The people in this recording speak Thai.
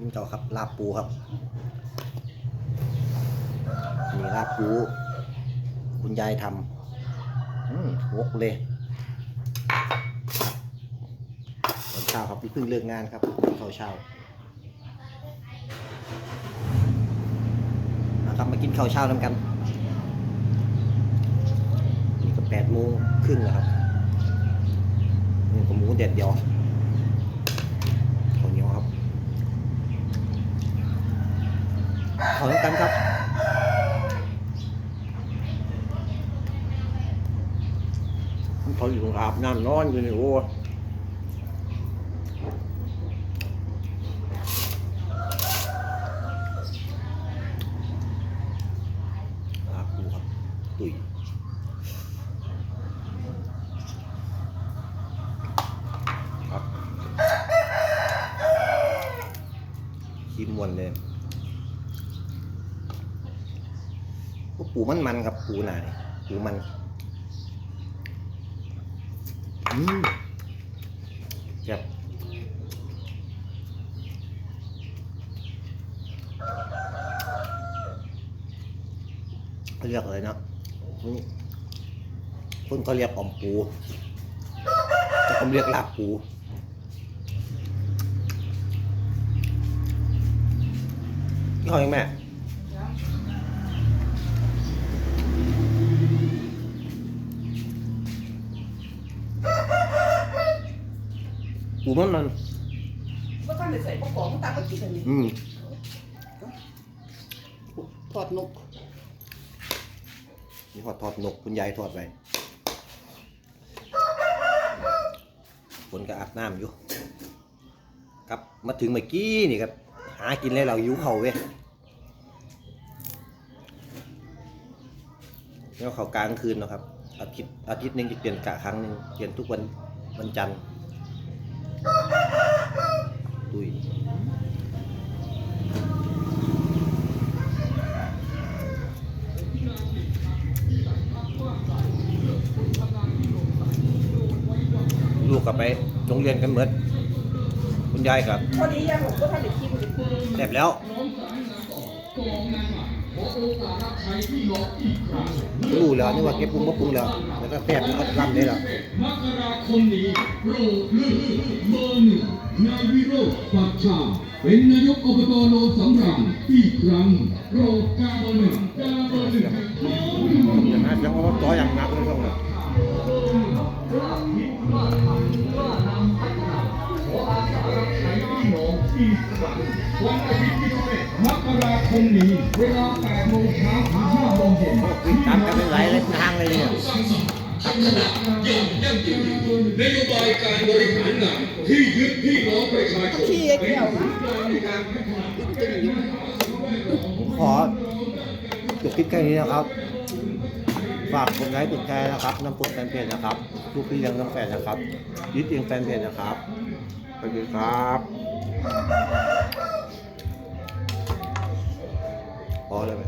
นี่เจ้าครับลาบปูครับนี่ลาบปูคุณยายทำอืมวกเลยตอนเช้าครับพี่เพิ่งเลิกงานครับข้าวเช้านะครับมากินข้าวเช้าน้ำกันนี่ก็แปดโมงครึ่งแล้วครับนี่ก็หมูเด็ดเดียวข้าวเหนียวครับ ข้าวน้ำกันครับเขาอยู่ตรงอาบน้ำนอนอยู่นี่โอ้ยอาบดูครับตุยครับขีมวนเลยก็ ปูมันมันครับปูหนานี่ปูมันอืมเจ็บเขาเรียกอะไรนะคนเขาเรียกอ่อมปูแต่ผมเรียกลาบปูนี่เขาเองแม่ ปูมันมันว่าท่านได้ใส่ประกอบตามก็กินอันนี้อืมทอดนกนี่ทอดทอดนกคุณยายทอดไว้ฝนก็อาบน้ำอยู่ครับมาถึงเมื่อกี้นี่ครับ หากินแล้วเราหิวเข่าวเว้ยแล้วเขาวกลางคืนเนาะครับอาทิตย์อาทิตย์หนึงจะเปลี่ยนกะครั้งหนึ่งเปลี่ยนทุกวันวันจันทร์ ตุยลูกกลับไปโรงเรียนกันเหมือนคุณยายกับพอดียังผมก็ท่านได้คิดเลยแซ่บแล้วรู้ รู้แล้วนี่ว่าเก็บปรุงมาปรุงแล้วแล้วก็แซ่บแล้วก็ร่ำเลยล่ะมกราคมนี้โปรดเลือกเบอร์หนึ่งนายวิโรจน์ปักชา เป็นนายกอบตโนนสำราญอีกครั้งโรกาเบอร์หนึ่งกาเบอร์หนึ่งอย่างนั้นยังว่าต่ออย่างนักเลยช่วงนั้นวันอาทิตย์ที่11มกราค มนี้เวลา8โมงเช้าถึง5โมงเย็นวิ่งตามกันเป็นไหลเลยทางเลยเนี่ยนโยบายการบริหารงานที่ยึดพี่น้องประชาชนขี้ไอ้แก้วนะผมขอจบคลิปแค่นี้นะครับ ฝากกดไลค์กดแชร์นะครับน้ำปุ่นแฟนเพจนะครับลูกพี่เลี้ยงน้ำแฟนนะครับยึดเองแฟนเพจนะครับสวัสดีครับ Alem.